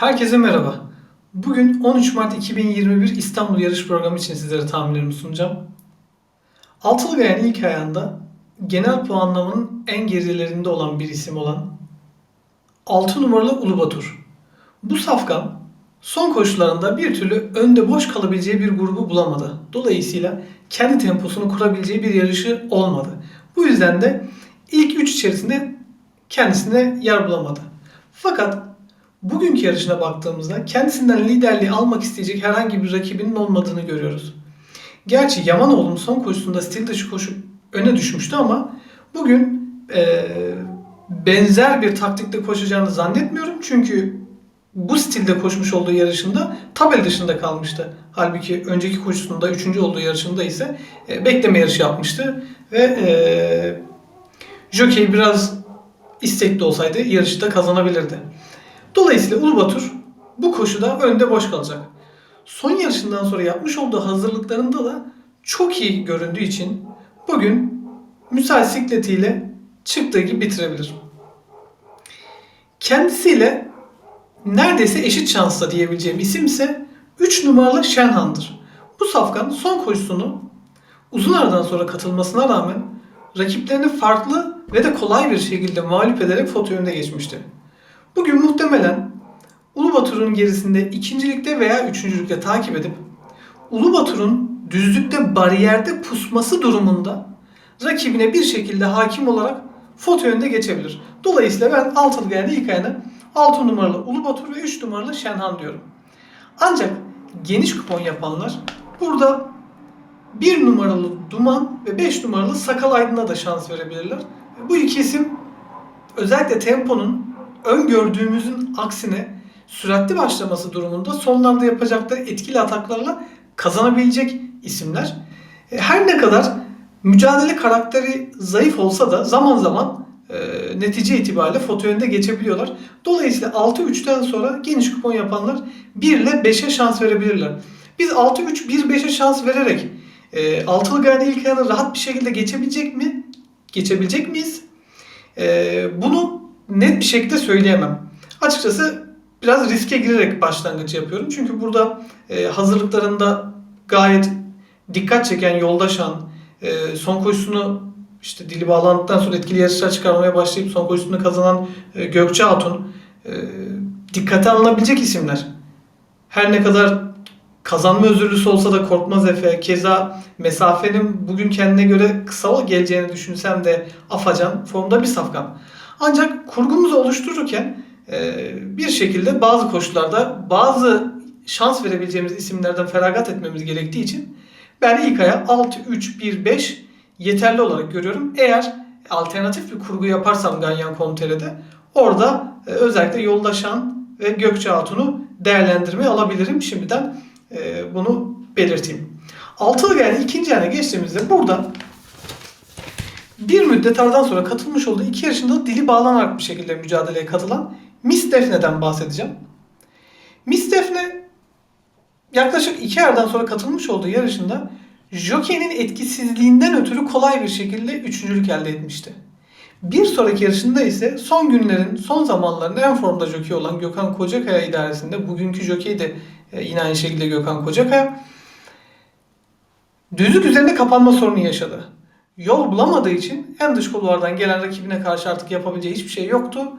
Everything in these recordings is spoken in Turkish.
Herkese merhaba. Bugün 13 Mart 2021 İstanbul yarış programı için sizlere tahminlerimi sunacağım. Altılı Gayen ilk ayağında genel puanlamanın en gerilerinde olan bir isim olan 6 numaralı Ulubatur. Bu safkan son koşularında bir türlü önde boş kalabileceği bir grubu bulamadı. Dolayısıyla kendi temposunu kurabileceği bir yarışı olmadı. Bu yüzden de ilk 3 içerisinde kendisine yer bulamadı. Fakat bugünkü yarışına baktığımızda kendisinden liderliği almak isteyecek herhangi bir rakibinin olmadığını görüyoruz. Gerçi Yamanoğlu'nun son koşusunda stil dışı koşup öne düşmüştü ama bugün eee, benzer bir taktikte koşacağını zannetmiyorum. Çünkü bu stilde koşmuş olduğu yarışında tabel dışında kalmıştı. Halbuki önceki koşusunda, üçüncü olduğu yarışında ise e, bekleme yarışı yapmıştı. Ve e, Jockey biraz istekli olsaydı yarışı da kazanabilirdi. Dolayısıyla Ulubatur bu koşuda önde boş kalacak. Son yarışından sonra yapmış olduğu hazırlıklarında da çok iyi göründüğü için bugün müsait sikletiyle çıktığı gibi bitirebilir. Kendisiyle neredeyse eşit şansla diyebileceğim isim ise 3 numaralı Shenhan'dır. Bu safkan son koşusunu uzun aradan sonra katılmasına rağmen rakiplerini farklı ve de kolay bir şekilde mağlup ederek foto önüne geçmişti. Bugün muhtemelen Ulubatur'un gerisinde ikincilikte veya üçüncülükte takip edip Ulubatur'un düzlükte bariyerde pusması durumunda rakibine bir şekilde hakim olarak foto önünde geçebilir. Dolayısıyla ben altılı geldi ayağına 6 numaralı Ulubatur ve 3 numaralı Şenhan diyorum. Ancak geniş kupon yapanlar burada 1 numaralı Duman ve 5 numaralı Sakal Aydın'a da şans verebilirler. Bu iki isim özellikle temponun öngördüğümüzün aksine süratli başlaması durumunda sonlarda yapacakları etkili ataklarla kazanabilecek isimler. E, Her ne kadar mücadele karakteri zayıf olsa da zaman zaman e, netice itibariyle foto önünde geçebiliyorlar. Dolayısıyla 6-3'ten sonra geniş kupon yapanlar 1 ile 5'e şans verebilirler. Biz 6-3-1-5'e şans vererek e, altılı gayrı ilk ayağını rahat bir şekilde geçebilecek mi? Geçebilecek miyiz? E, bunu net bir şekilde söyleyemem. Açıkçası biraz riske girerek başlangıç yapıyorum. Çünkü burada e, hazırlıklarında gayet dikkat çeken Yoldaşan e, son koşusunu işte dili bağlandıktan sonra etkili yarışlar çıkarmaya başlayıp son koşusunu kazanan e, Gökçe Hatun e, dikkate alınabilecek isimler. Her ne kadar kazanma özürlüsü olsa da Korkmaz Efe, keza mesafenin bugün kendine göre kısa geleceğini düşünsem de Afacan formda bir safkan. Ancak kurgumuzu oluştururken e, bir şekilde bazı koşullarda bazı şans verebileceğimiz isimlerden feragat etmemiz gerektiği için ben ilk aya 6-3-1-5 yeterli olarak görüyorum. Eğer alternatif bir kurgu yaparsam Ganyan Komtere'de orada e, özellikle Yoldaşan ve Gökçe Hatun'u değerlendirmeye alabilirim. Şimdiden e, bunu belirteyim. Altılı geldi ikinci yana geçtiğimizde burada bir müddet aradan sonra katılmış olduğu iki yarışında dili bağlanarak bir şekilde mücadeleye katılan Miss Defne'den bahsedeceğim. Miss Defne yaklaşık iki aydan sonra katılmış olduğu yarışında Jockey'nin etkisizliğinden ötürü kolay bir şekilde üçüncülük elde etmişti. Bir sonraki yarışında ise son günlerin, son zamanların en formda jockey olan Gökhan Kocakaya idaresinde, bugünkü jockey de e, yine aynı şekilde Gökhan Kocakaya, düzlük üzerinde kapanma sorunu yaşadı. Yol bulamadığı için en dış kulvardan gelen rakibine karşı artık yapabileceği hiçbir şey yoktu.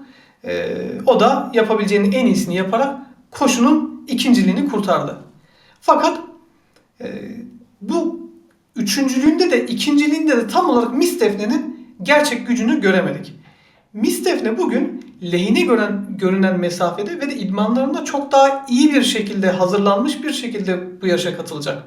E, o da yapabileceğinin en iyisini yaparak koşunun ikinciliğini kurtardı. Fakat e, bu üçüncülüğünde de ikinciliğinde de tam olarak Mistefne'nin gerçek gücünü göremedik. Mistefne bugün lehine gören, görünen mesafede ve de idmanlarında çok daha iyi bir şekilde hazırlanmış bir şekilde bu yarışa katılacak.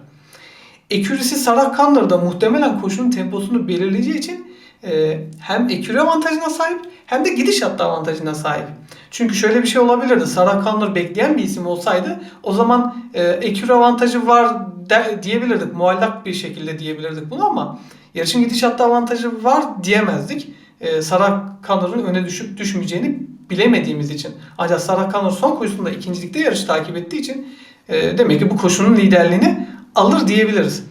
Ekürisi Sarah Connor da muhtemelen koşunun temposunu belirleyeceği için e, hem ekürü avantajına sahip hem de gidiş hattı avantajına sahip. Çünkü şöyle bir şey olabilirdi. Sarah Connor bekleyen bir isim olsaydı o zaman e, ekürü avantajı var de, diyebilirdik. Muallak bir şekilde diyebilirdik bunu ama yarışın gidiş hattı avantajı var diyemezdik. E, Sarah Connor'ın öne düşüp düşmeyeceğini bilemediğimiz için. Ancak Sarah Connor son koşusunda ikincilikte yarış takip ettiği için e, demek ki bu koşunun liderliğini alır diyebiliriz.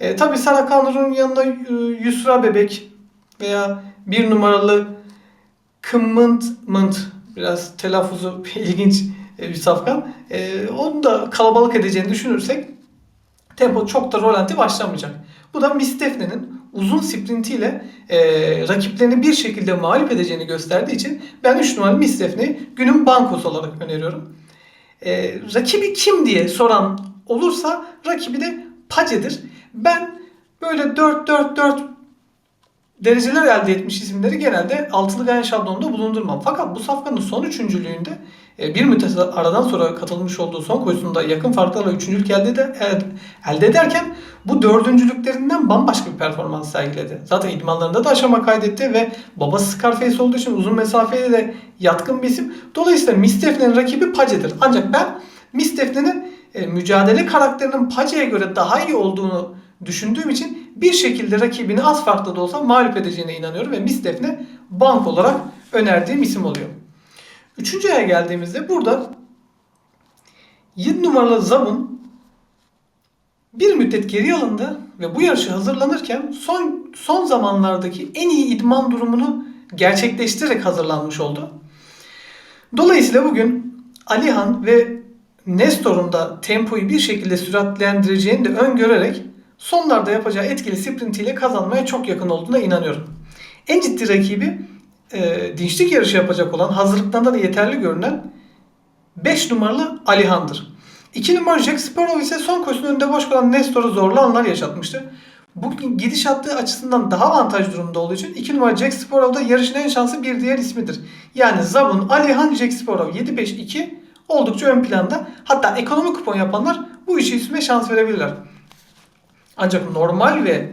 E, tabii Sarah Connor'un yanında e, Yusra Bebek veya bir numaralı Kımınt Mınt biraz telaffuzu ilginç e, bir safkan. E, onu da kalabalık edeceğini düşünürsek tempo çok da rolanti başlamayacak. Bu da Miss Defne'nin uzun sprintiyle e, rakiplerini bir şekilde mağlup edeceğini gösterdiği için ben 3 numaralı Miss Defne'yi günün bankosu olarak öneriyorum. E, rakibi kim diye soran olursa rakibi de Pace'dir. Ben böyle 4-4-4 dereceler elde etmiş isimleri genelde altılı gayen şablonunda bulundurmam. Fakat bu safkanın son üçüncülüğünde e, bir müddet aradan sonra katılmış olduğu son koşusunda yakın farklarla üçüncülük elde, eder, elde ederken bu dördüncülüklerinden bambaşka bir performans sergiledi. Zaten idmanlarında da aşama kaydetti ve babası Scarface olduğu için uzun mesafeye de yatkın bir isim. Dolayısıyla Miss Defne'nin rakibi Pace'dir. Ancak ben Miss Defne'nin e, mücadele karakterinin Pace'ye göre daha iyi olduğunu düşündüğüm için bir şekilde rakibini az farklı da olsa mağlup edeceğine inanıyorum ve Miss Defne bank olarak önerdiğim isim oluyor. Üçüncüye geldiğimizde burada 7 numaralı Zabun bir müddet geri alındı ve bu yarışı hazırlanırken son son zamanlardaki en iyi idman durumunu gerçekleştirerek hazırlanmış oldu. Dolayısıyla bugün Alihan ve Nestor'un da tempoyu bir şekilde süratlendireceğini de öngörerek sonlarda yapacağı etkili sprintiyle kazanmaya çok yakın olduğuna inanıyorum. En ciddi rakibi e, dinçlik yarışı yapacak olan hazırlıklarında da yeterli görünen 5 numaralı Alihan'dır. 2 numaralı Jack Sparrow ise son koşunun önünde boş kalan Nestor'u zorlu anlar yaşatmıştı. Bu gidişatı açısından daha avantaj durumda olduğu için 2 numara Jack Sparrow da yarışın en şansı bir diğer ismidir. Yani Zabun, Alihan, Jack Sparrow 7-5-2 oldukça ön planda. Hatta ekonomik kupon yapanlar bu işi isme şans verebilirler. Ancak normal ve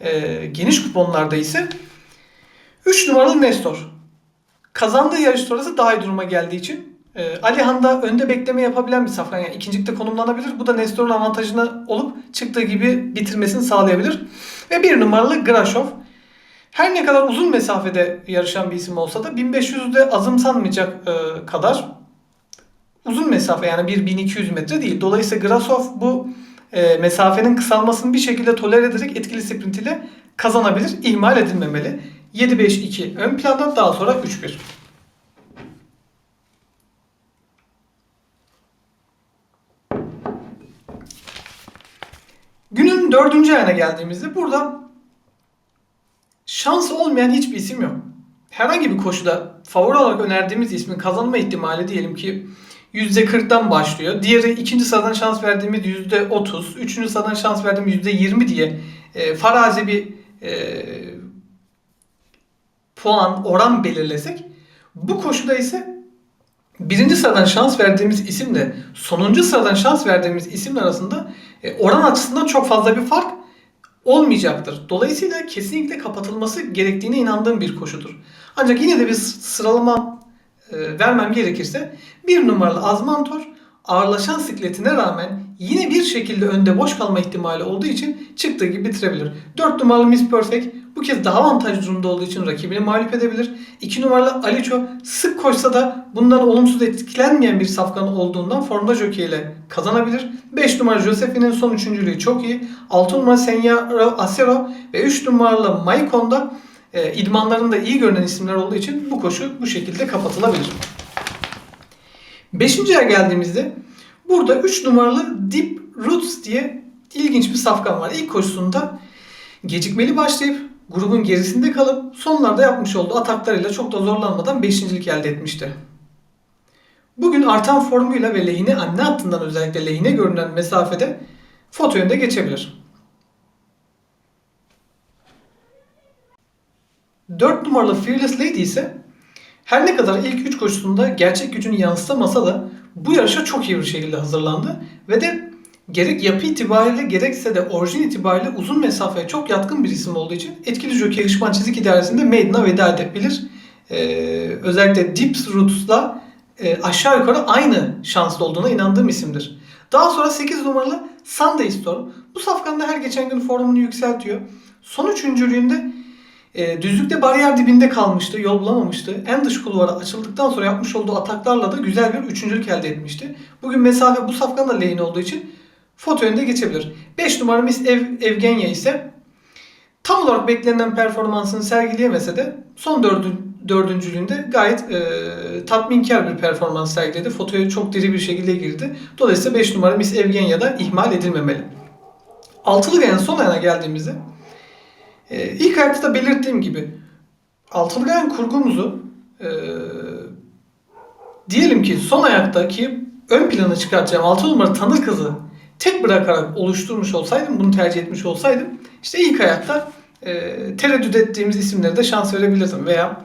e, geniş kuponlarda ise 3 numaralı Nestor. Kazandığı yarış sonrası daha iyi duruma geldiği için e, Alihan da önde bekleme yapabilen bir safkan. Yani ikincilikte konumlanabilir. Bu da Nestor'un avantajına olup çıktığı gibi bitirmesini sağlayabilir. Ve bir numaralı Grashov. Her ne kadar uzun mesafede yarışan bir isim olsa da 1500'de azımsanmayacak e, kadar uzun mesafe yani bir 1200 metre değil. Dolayısıyla Grasov bu e, mesafenin kısalmasını bir şekilde tolere ederek etkili sprint ile kazanabilir. İhmal edilmemeli. 7-5-2 ön planda daha sonra 3-1. Günün dördüncü ayına geldiğimizde burada şans olmayan hiçbir isim yok. Herhangi bir koşuda favori olarak önerdiğimiz ismin kazanma ihtimali diyelim ki %40'dan başlıyor. Diğeri ikinci sıradan şans verdiğimiz %30, üçüncü sıradan şans verdiğimiz %20 diye e, farazi bir e, puan, oran belirlesek bu koşuda ise birinci sıradan şans verdiğimiz isimle sonuncu sıradan şans verdiğimiz isim arasında e, oran açısından çok fazla bir fark olmayacaktır. Dolayısıyla kesinlikle kapatılması gerektiğine inandığım bir koşudur. Ancak yine de bir sıralama vermem gerekirse bir numaralı Azmantor ağırlaşan sikletine rağmen yine bir şekilde önde boş kalma ihtimali olduğu için çıktığı gibi bitirebilir. 4 numaralı Miss Perfect bu kez daha avantajlı durumda olduğu için rakibini mağlup edebilir. 2 numaralı Aliço sık koşsa da bundan olumsuz etkilenmeyen bir safkan olduğundan formda jockey ile kazanabilir. 5 numaralı Josephine'in son üçüncülüğü çok iyi. 6 numaralı Senyaro Acero ve 3 numaralı Maikon'da e, idmanlarında iyi görünen isimler olduğu için bu koşu bu şekilde kapatılabilir. Beşinciye geldiğimizde burada 3 numaralı Deep Roots diye ilginç bir safkan var. İlk koşusunda gecikmeli başlayıp grubun gerisinde kalıp sonlarda yapmış olduğu ataklarıyla çok da zorlanmadan beşincilik elde etmişti. Bugün artan formuyla ve lehine anne hattından özellikle lehine görünen mesafede foto önde geçebilir. 4 numaralı Fearless Lady ise her ne kadar ilk 3 koşusunda gerçek gücünü yansıtamasa da bu yarışa çok iyi bir şekilde hazırlandı ve de gerek yapı itibariyle gerekse de orijin itibariyle uzun mesafeye çok yatkın bir isim olduğu için etkili jockey yarışman çizik idaresinde Maiden'a veda edebilir. Ee, özellikle Deep Roots'la e, aşağı yukarı aynı şanslı olduğuna inandığım isimdir. Daha sonra 8 numaralı Sunday Storm. Bu safkanda her geçen gün formunu yükseltiyor. Son üçüncülüğünde e, düzlükte bariyer dibinde kalmıştı, yol bulamamıştı. En dış kulvara açıldıktan sonra yapmış olduğu ataklarla da güzel bir üçüncülük elde etmişti. Bugün mesafe bu safkanla lehine olduğu için foto önünde geçebilir. 5 numara Miss Ev, Evgenya ise tam olarak beklenen performansını sergileyemese de son 4. dördüncülüğünde gayet e, tatminkar bir performans sergiledi. Fotoya çok diri bir şekilde girdi. Dolayısıyla 5 numara Miss Evgenya da ihmal edilmemeli. Altılı gayanın son ayağına geldiğimizde e, ilk ayakta belirttiğim gibi altılı gayanın kurgumuzu e, diyelim ki son ayaktaki ön plana çıkartacağım 6 numara tanır kızı tek bırakarak oluşturmuş olsaydım, bunu tercih etmiş olsaydım işte ilk ayakta e, tereddüt ettiğimiz isimlere de şans verebilirdim veya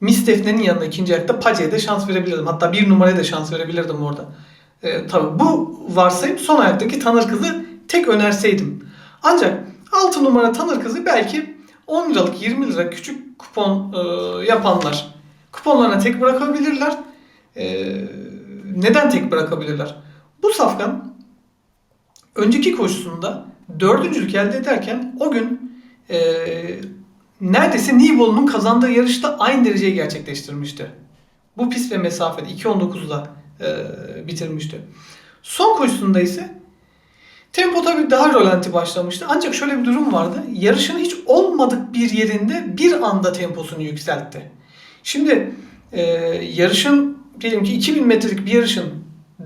Miss Defne'nin yanında ikinci ayakta Pace'ye de şans verebilirdim. Hatta bir numaraya da şans verebilirdim orada. E, tabii bu varsayım son ayaktaki tanır kızı tek önerseydim. Ancak 6 numara tanır kızı belki 10 liralık 20 lira küçük kupon e, yapanlar kuponlarına tek bırakabilirler. E, neden tek bırakabilirler? Bu safkan önceki koşusunda dördüncülük elde ederken o gün e, neredeyse Nibolu'nun kazandığı yarışta aynı dereceyi gerçekleştirmişti. Bu pist ve mesafede 2.19'da e, bitirmişti. Son koşusunda ise tempo tabii daha rolanti başlamıştı. Ancak şöyle bir durum vardı. Yarışın hiç olmadık bir yerinde bir anda temposunu yükseltti. Şimdi e, yarışın diyelim ki 2000 metrelik bir yarışın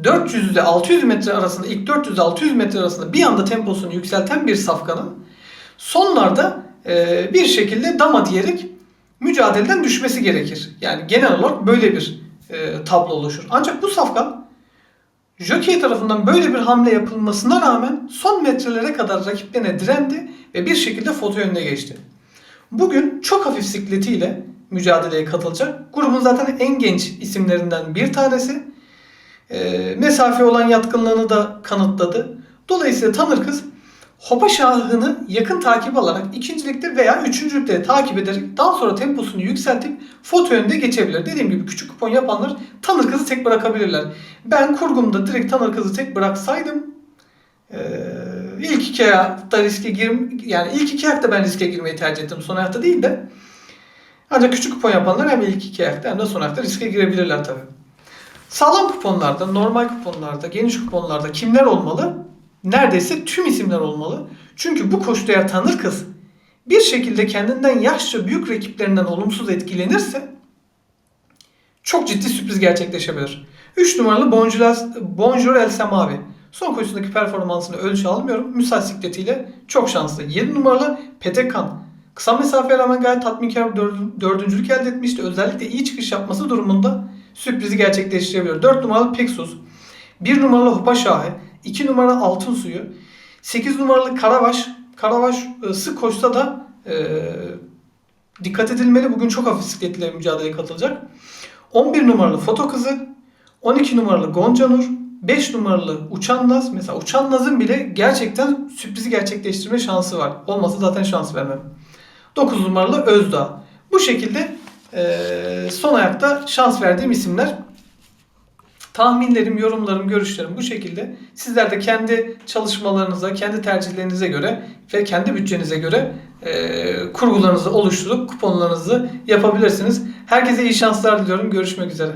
400 ile 600 metre arasında ilk 400 ile 600 metre arasında bir anda temposunu yükselten bir safkanın sonlarda e, bir şekilde dama diyerek mücadeleden düşmesi gerekir. Yani genel olarak böyle bir e, tablo oluşur. Ancak bu safkan Jockey tarafından böyle bir hamle yapılmasına rağmen son metrelere kadar rakiplerine direndi ve bir şekilde foto önüne geçti. Bugün çok hafif sikletiyle mücadeleye katılacak. Grubun zaten en genç isimlerinden bir tanesi. E, mesafe olan yatkınlığını da kanıtladı. Dolayısıyla Tanır Kız Hopa Şahı'nı yakın takip alarak ikincilikte veya üçüncülükte takip ederek daha sonra temposunu yükseltip foto önünde geçebilir. Dediğim gibi küçük kupon yapanlar Tanır Kız'ı tek bırakabilirler. Ben kurgumda direkt Tanır Kız'ı tek bıraksaydım ee, ilk iki ayakta riske gir yani ilk iki ayakta ben riske girmeyi tercih ettim. Son ayakta değil de ancak küçük kupon yapanlar hem ilk iki ayakta hem de son ayakta riske girebilirler tabii. Sağlam kuponlarda, normal kuponlarda, geniş kuponlarda kimler olmalı? Neredeyse tüm isimler olmalı. Çünkü bu eğer tanır kız bir şekilde kendinden yaşça büyük rakiplerinden olumsuz etkilenirse çok ciddi sürpriz gerçekleşebilir. 3 numaralı Bonjour, El Semavi. Son koşusundaki performansını ölçü almıyorum. Müsait sikletiyle çok şanslı. 7 numaralı Petekan. Kısa mesafeye rağmen gayet tatminkar dördüncülük elde etmişti. Özellikle iyi çıkış yapması durumunda sürprizi gerçekleştirebilir. 4 numaralı Pexus. 1 numaralı Hopa Şahi. 2 numara Altın Suyu. 8 numaralı Karavaş. Karavaş e, sık koşsa da e, dikkat edilmeli. Bugün çok hafif sikletle mücadeleye katılacak. 11 numaralı Foto Kızı. 12 numaralı Gonca Nur. 5 numaralı Uçan Naz. Mesela Uçan Naz'ın bile gerçekten sürprizi gerçekleştirme şansı var. Olmasa zaten şans vermem. 9 numaralı Özdağ. Bu şekilde e, son ayakta şans verdiğim isimler. Tahminlerim, yorumlarım, görüşlerim bu şekilde. Sizler de kendi çalışmalarınıza, kendi tercihlerinize göre ve kendi bütçenize göre e, kurgularınızı oluşturup kuponlarınızı yapabilirsiniz. Herkese iyi şanslar diliyorum. Görüşmek üzere.